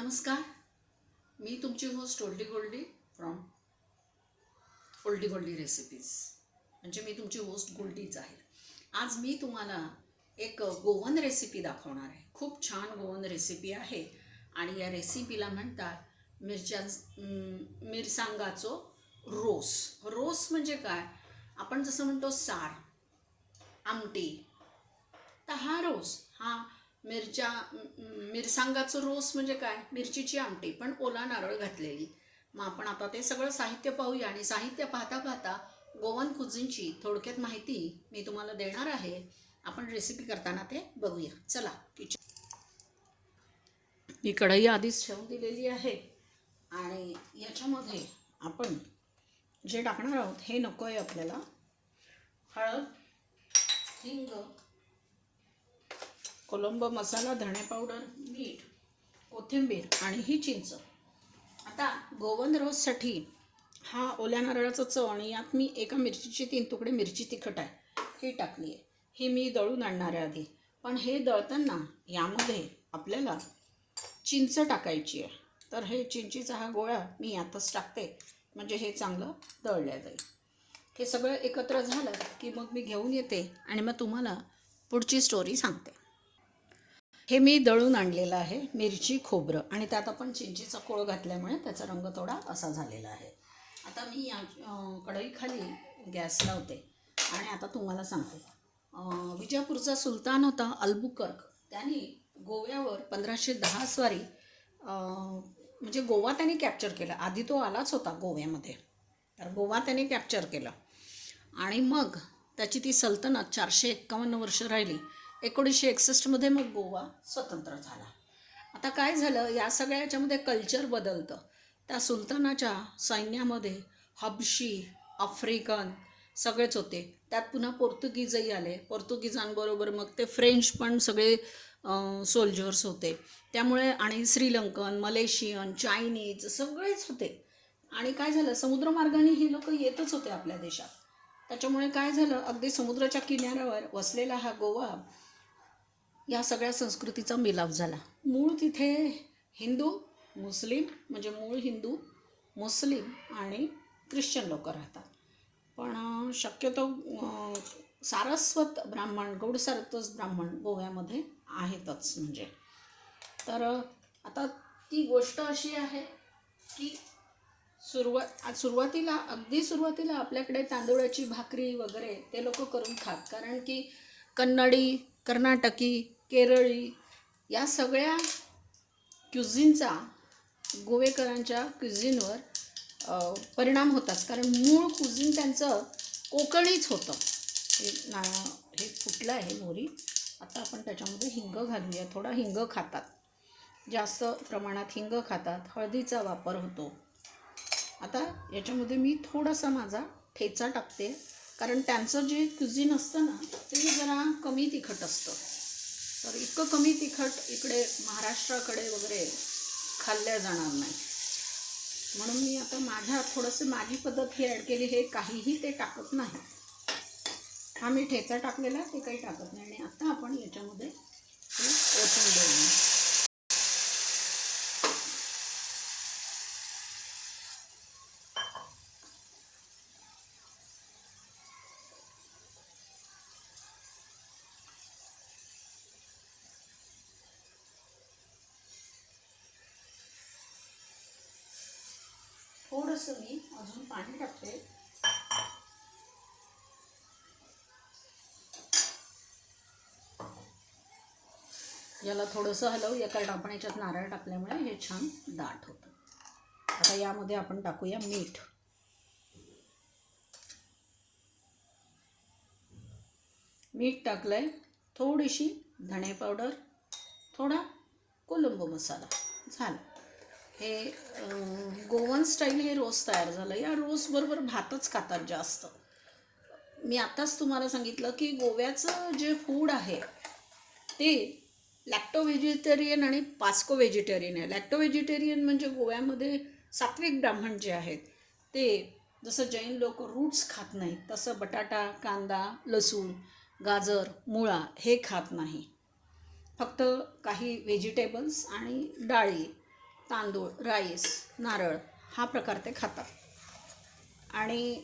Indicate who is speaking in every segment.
Speaker 1: नमस्कार. मी तुमची host oldie goldie from oldie goldie recipes म्हणजे मी तुमची होस्ट गोल्डीच आहे. आज मी तुम्हाला एक गोवन रेसिपी दाखवणार आहे. खूप छान गोवन रेसिपी आहे. आणि या रेसिपीला म्हणतात मिरच्या मिरसांगाचो रोस. रोस म्हणजे काय? आपण जसं म्हणतो सार आमटी. तर हा रोस हा मिरच्या मिरसांगाचं रोस म्हणजे काय? मिरचीची आमटी पण ओला नारळ घातलेली. मग आपण आता ते सगळं साहित्य पाहूया आणि साहित्य पाहता पाहता गोवन कुझिनची थोडक्यात माहिती मी तुम्हाला देणार आहे. आपण रेसिपी करताना ते बघूया. चला किचन मी कढई आधीच ठेवून दिलेली आहे. आणि याच्यामध्ये आपण जे टाकणार आहोत हे नको आहे आपल्याला. हळद हिंग कोलंबो मसाला धणे पावडर मीठ कोथिंबीर आणि ही चिंच. आता गोवन रोजसाठी हा ओल्या नारळाचा चव आणि यात मी एका मिरचीचे तीन तुकडे मिरची तिखट आहे ही टाकली आहे ही मी दळून आणणार आहे आधी. पण हे दळताना यामध्ये आपल्याला चिंच टाकायची आहे. तर हे चिंचीचा हा गोळा मी यातच टाकते म्हणजे हे चांगलं दळल्या जाईल. हे सगळं एकत्र झालं की मग मी घेऊन येते आणि मग तुम्हाला पुढची स्टोरी सांगते. हे मी दळून आणलेलं आहे मिरची खोबरं. आणि त्यात आपण चिंचीचा कोळ घातल्यामुळे त्याचा रंग थोडा असा झालेला आहे. आता मी या कढईखाली गॅस लावते. आणि आता तुम्हाला सांगते. विजापूरचा सुलतान होता अल्बुकर्क. त्यांनी गोव्यावर पंधराशे दहा स्वारी म्हणजे गोवा त्यांनी कॅप्चर केलं. आधी तो आलाच होता गोव्यामध्ये. तर गोवा त्याने कॅप्चर केलं. आणि मग त्याची ती सल्तनत चारशे एक्कावन्न वर्ष राहिली. एकोणीसशे एकसष्टमध्ये मग गोवा स्वतंत्र झाला. आता काय झालं? या सगळ्या याच्यामध्ये कल्चर बदलतं. त्या सुलतानाच्या सैन्यामध्ये हबशी आफ्रिकन सगळेच होते. त्यात पुन्हा पोर्तुगीजही आले. पोर्तुगीजांबरोबर मग ते फ्रेंच पण सगळे सोल्जर्स होते. त्यामुळे आणि श्रीलंकन मलेशियन चायनीज सगळेच होते. आणि काय झालं? समुद्रमार्गाने ही लोक येतच होते आपल्या देशात. त्याच्यामुळे काय झालं? अगदी समुद्राच्या किनाऱ्यावर वसलेला हा गोवा या सगळ्या संस्कृतीचा मिलाप झाला. मूळ तिथे हिंदू मुस्लिम म्हणजे मूळ हिंदू मुस्लिम आणि ख्रिश्चन लोक राहतात. पण शक्यतो सारस्वत ब्राह्मण गौड सारस्वत ब्राह्मण गोव्यामध्ये आहेतच म्हणजे. तर आता ती गोष्ट अशी आहे की सुरुवात सुरुवातीला अगदी सुरुवातीला आपल्याकडे तांदूळाची भाकरी वगैरे ते लोक करून खात. कारण की कन्नडी कर्नाटकी केरळी या सगळ्या क्युझिनचा गोवेकरांच्या क्युझिनवर परिणाम होताच कारण मूळ कुझिन त्यांचं कोकणीच होतं. हे ना हे फुटलं आहे मोरी? आता आपण त्याच्यामध्ये हिंग घालूया. थोडा हिंग खातात. जास्त प्रमाणात हिंग खातात. हळदीचा वापर होतो. आता याच्यामध्ये मी थोडासा माझा ठेचा टाकते. कारण त्यांचं जे क्युझिन असतं ना ते जरा कमी तिखट असतं. तर इतकं कमी तिखट इकडे महाराष्ट्राकडे वगैरे खाल्ल्या जाणार नाही. म्हणून मी आता माझ्या थोडंसं माझी पद्धत ही ॲड केली हे काहीही ते टाकत नाही. हा मी ठेचा टाकलेला ते काही टाकत नाही. आणि आता आपण याच्यामध्ये ओतून देऊ. थोडंसं मी अजून पाणी टाकते. याला थोडंसं हलवूया कारण आपण याच्यात नारळ टाकल्यामुळे हे छान दाट होतं. आता यामध्ये आपण टाकूया मीठ. मीठ टाकलंय थोडीशी धणे पावडर थोडा कोलंबो मसाला. झाला. हे गोवन स्टाईल हे रोज तयार झालं. या रोजबरोबर भातच खातात जास्त. मी आत्ताच तुम्हाला सांगितलं की गोव्याचं जे फूड आहे ते लॅक्टो व्हेजिटेरियन आणि पास्को व्हेजिटेरियन आहे. लॅक्टो व्हेजिटेरियन म्हणजे गोव्यामध्ये सात्विक ब्राह्मण जे आहेत ते जसं जैन लोक रूट्स खात नाहीत तसं बटाटा कांदा लसूण गाजर मुळा हे खात नाही. फक्त काही व्हेजिटेबल्स आणि डाळी तांदूळ राईस नारळ हा प्रकार ते खातात. आणि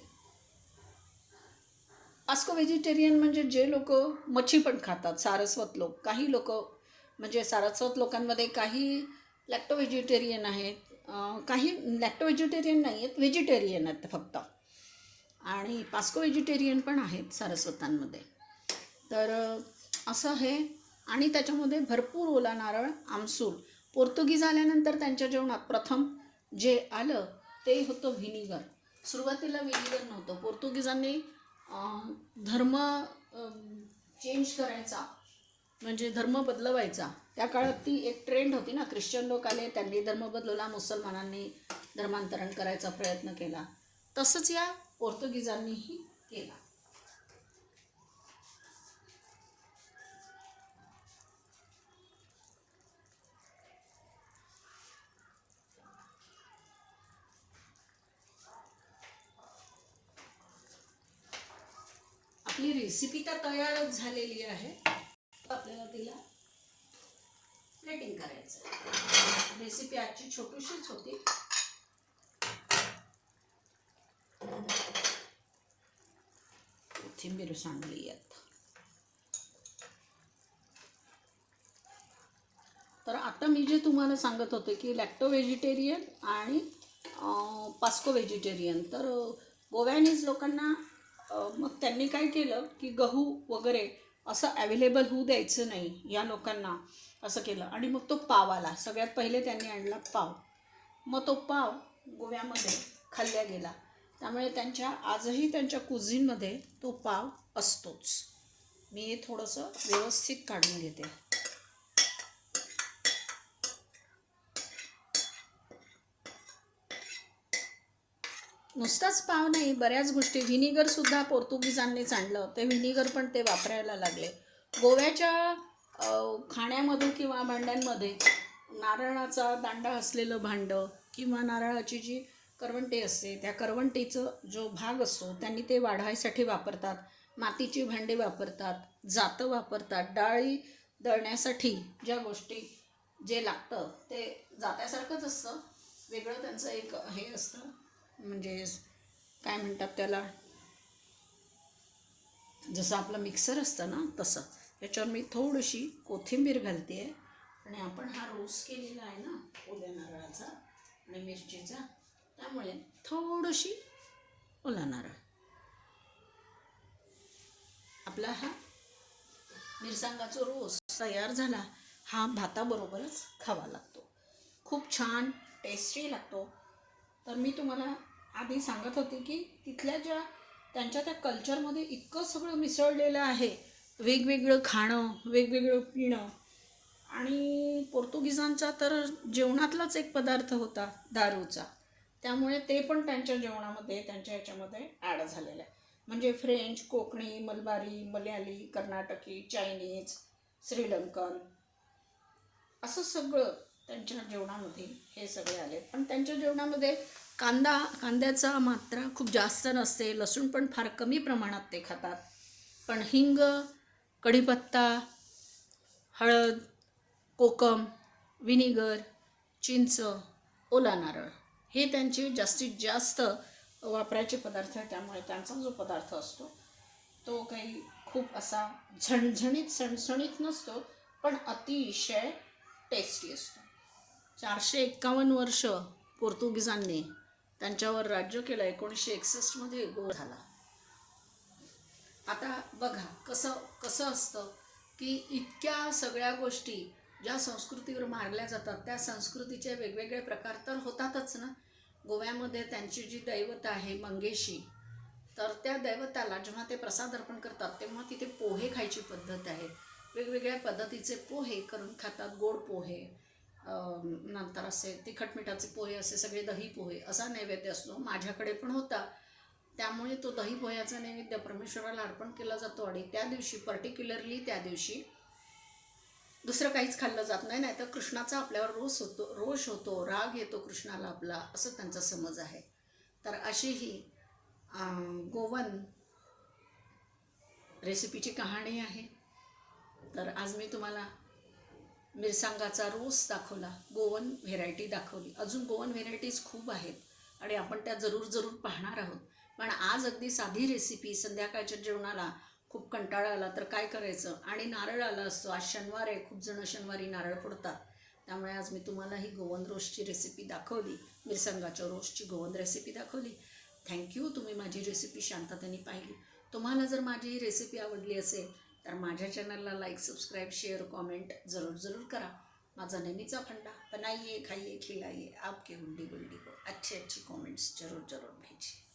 Speaker 1: आस्को व्हेजिटेरियन म्हणजे जे लोक मच्छी पण खातात सारस्वत लोक. काही लोक म्हणजे सारस्वत लोकांमध्ये काही लॅक्टो व्हेजिटेरियन आहेत काही लॅक्टो व्हेजिटेरियन नाही आहेत व्हेजिटेरियन आहेत फक्त. आणि पास्को व्हेजिटेरियन पण आहेत सारस्वतांमध्ये. तर असं आहे. आणि त्याच्यामध्ये भरपूर ओला नारळ आमसूल पोर्तुगीज आल्यानंतर त्यांच्या जेवणात प्रथम जे आलं ते होतं व्हिनिगर. सुरुवातीला व्हिनिगर नव्हतं. पोर्तुगीजांनी धर्म चेंज करायचा म्हणजे धर्म बदलवायचा. त्या काळात ती एक ट्रेंड होती ना. ख्रिश्चन लोक आले त्यांनी धर्म बदलवला मुसलमानांनी धर्मांतरण करायचा प्रयत्न केला. तसंच या पोर्तुगीजांनीही केला. आपली रेसिपी तर तयारच झालेली आहे. आपल्याला तिला प्लेटिंग करायचं रेसिपी आजची छोटीशीच होती. कोथिंबीर सांडली तर आता मी जे तुम्हाला सांगत होते की लॅक्टो व्हेजिटेरियन आणि पास्को व्हेजिटेरियन तर गोव्यानीज लोकांना मग त्यांनी काय केलं की गहू वगैरे असं ॲव्हेलेबल होऊ द्यायचं नाही या लोकांना असं केलं. आणि मग तो पाव आला. सगळ्यात पहिले त्यांनी आणला पाव. मग तो पाव गोव्यामध्ये खाल्ला गेला. त्यामुळे त्यांच्या आजही त्यांच्या कुझिनमध्ये तो पाव असतोच. मी हे थोडंसं व्यवस्थित काढून घेते. नुसताच पाव नाही बऱ्याच गोष्टी. व्हिनिगरसुद्धा पोर्तुगीजांनीच आणलं ते व्हिनिगर पण ते वापरायला लागले. गोव्याच्या खाण्यामध्ये किंवा भांड्यांमध्ये नारळाचा दांडा असलेलं भांडं किंवा नारळाची जी करवंटी असते त्या करवंटीचं जो भाग असतो त्यांनी ते वाढायसाठी वापरतात. मातीची भांडी वापरतात जातं वापरतात. डाळी दळण्यासाठी ज्या गोष्टी जे लागतं ते जात्यासारखंच असतं. वेगळं त्यांचं एक हे असतं. म्हणजे काय म्हणतात त्याला? जसं आपलं मिक्सर असतं ना तसं. याच्यावर मी थोडीशी कोथिंबीर घालते आहे आणि आपण हा रोस केलेला आहे ना ओल्या नारळाचा आणि मिरचीचा त्यामुळे थोडीशी ओला नारळ. आपला हा मिरसांगाचा रोस तयार झाला. हा भाताबरोबरच खावा लागतो. खूप छान टेस्टी लागतो. तर मी तुम्हाला आधी सांगत होती की तिथल्या ज्या त्यांच्या त्या कल्चरमध्ये इतकं सगळं मिसळलेलं आहे. वेगवेगळं खाणं वेगवेगळं पिणं. आणि पोर्तुगीजांचा तर जेवणातलाच एक पदार्थ होता दारूचा. त्यामुळे ते पण त्यांच्या जेवणामध्ये त्यांच्या ह्याच्यामध्ये ॲड झालेलं आहे. म्हणजे फ्रेंच कोकणी मलबारी मल्याली कर्नाटकी चायनीज श्रीलंकन. असं सगळं त्यांच्या जेवणामध्ये हे सगळे आले. पण त्यांच्या जेवणामध्ये कांदा कांद्याचा मात्रा खूप जास्त नसते लसूण पण फार कमी प्रमाणात ते खातात. पण हिंग कढीपत्ता हळद कोकम विनिगर चिंच ओला नारळ हे त्यांचे जास्तीत जास्त वापरायचे पदार्थ आहे. त्यामुळे त्यांचा जो पदार्थ असतो तो काही खूप असा झणझणीत सणसणीत नसतो पण अतिशय टेस्टी असतो. चारशे एक्कावन्न वर्ष पोर्तुगीजांनी त्यांच्यावर राज्य केलं. एकोणीसशे एकसष्टमध्ये गोळ झाला. आता बघा कसं कसं असतं की इतक्या सगळ्या गोष्टी ज्या संस्कृतीवर मारल्या जातात त्या संस्कृतीचे वेगवेगळे प्रकार तर होतातच ना. गोव्यामध्ये त्यांची जी दैवत आहे मंगेशी तर त्या दैवताला जेव्हा ते प्रसाद अर्पण करतात तेव्हा तिथे पोहे खायची पद्धत आहे. वेगवेगळ्या पद्धतीचे पोहे करून खातात गोड पोहे. नंतर असे तिखट मिठाचे पोहे असे सगळे दही पोहे असा नैवेद्य असतो. माझ्याकडे पण होता. त्यामुळे तो दही पोह्याचा नैवेद्य परमेश्वराला अर्पण केला जातो आणि त्या दिवशी पर्टिक्युलरली त्या दिवशी दुसरं काहीच खाल्लं जात नाही नाही तर कृष्णाचा आपल्यावर रोष होतो रोष होतो राग येतो कृष्णाला आपला असं त्यांचा समज आहे. तर अशी ही गोवन रेसिपीची कहाणी आहे. तर आज मी तुम्हाला मिरसांगाचा रोस दाखवला गोवन व्हेरायटी दाखवली. अजून गोवन व्हेरायटीज खूप आहेत आणि आपण त्या जरूर जरूर पाहणार आहोत. पण आज अगदी साधी रेसिपी संध्याकाळच्या जेवणाला खूप कंटाळा आला तर काय करायचं? आणि नारळ आला असतो. आज शनिवार आहे खूप जण शनिवारी नारळ फोडतात. त्यामुळे आज मी तुम्हाला ही गोवन रोस्टची रेसिपी दाखवली मिरसंगाच्या रोस्टची गोवन रेसिपी दाखवली. थँक्यू तुम्ही माझी रेसिपी शांततेने पाहिली. तुम्हाला जर माझी ही रेसिपी आवडली असेल तर माझ्या चॅनलला लाईक सबस्क्राईब शेअर कॉमेंट जरूर जरूर करा. माझा नेहमीचा फंडा. बनाइए खाइए खिलाइए आपके हुंडी गुंडी को अच्छे अच्छे कमेंट्स जरूर जरूर भेजिए